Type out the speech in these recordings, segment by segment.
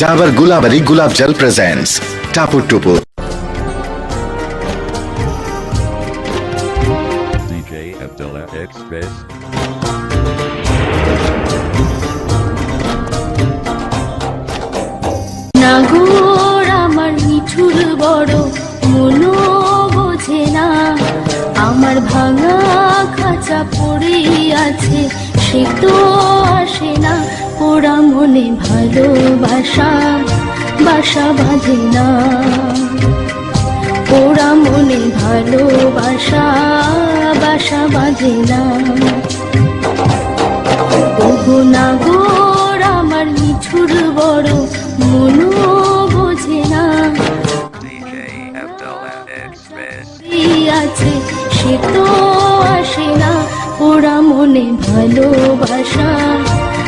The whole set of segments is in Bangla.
ডাবর গুলাবারি গুলাব জল presents Tapur Tupur Abdullah Express. নাগর আমার মিঠুর বড় মনো বোঝে না। আমার ভাঙা খাঁচা পড়ে আছে সে তো আসে না। মনে ভালোবাসা, বাসা বাঁধে না। ওরা মনে ভালোবাসা, বাসা বাঁধে না। ওগো নাগর আমার মিঠুর বড় মনো বোঝে না। আছে, সে তো আসে না। ওরা মনে ভালোবাসা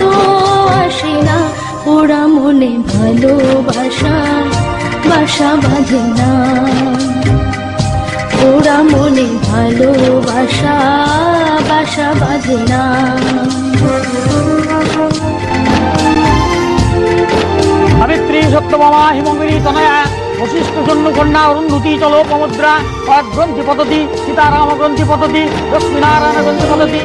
তো আসে না। ওরা মনে ভালোবাসা, বাসা বাঁধে না। ওরা মনে ভালোবাসা, বাসা বাঁধে না। সাবিত্রী সত্যভামা হিমগিরি তনয়া, বশিষ্ঠ জন্য কন্যা অরুন্ধতি চল সমুদ্রা গ্রন্থি পদ্ধতি সীতারাম গ্রন্থি পদ্ধতি লক্ষ্মীনারায়ণ গ্রন্থি পদ্ধতি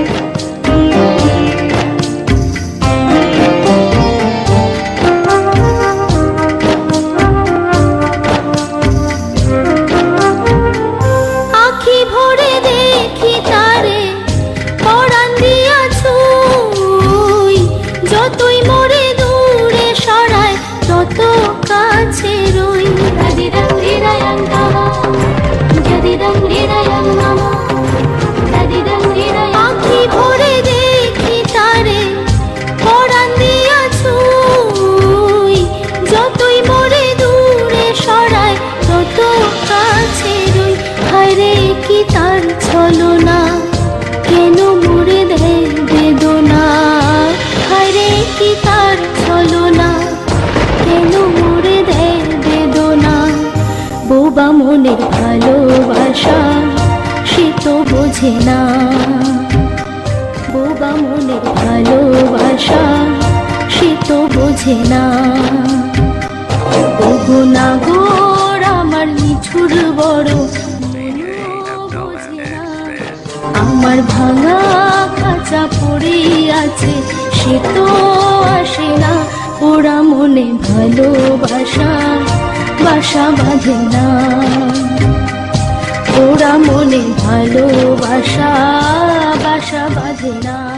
ছলনা কেন দেয় বেদনা? হায়রে, কি তার ছলনা কেন মরে দেয় বেদনা? বোবা মনের ভালোবাসা, সে তো বোঝে না। বোবা মনের ভালোবাসা, সে তো বোঝে না। নাগর আমার মিঠুর বড় আমার ভাঙা খাঁচা পড়ে আছে সে তো আসে না। ওরা মনে ভালোবাসা, বাসা বাঁধে না। ওরা মনে ভালোবাসা, বাসা বাঁধে না।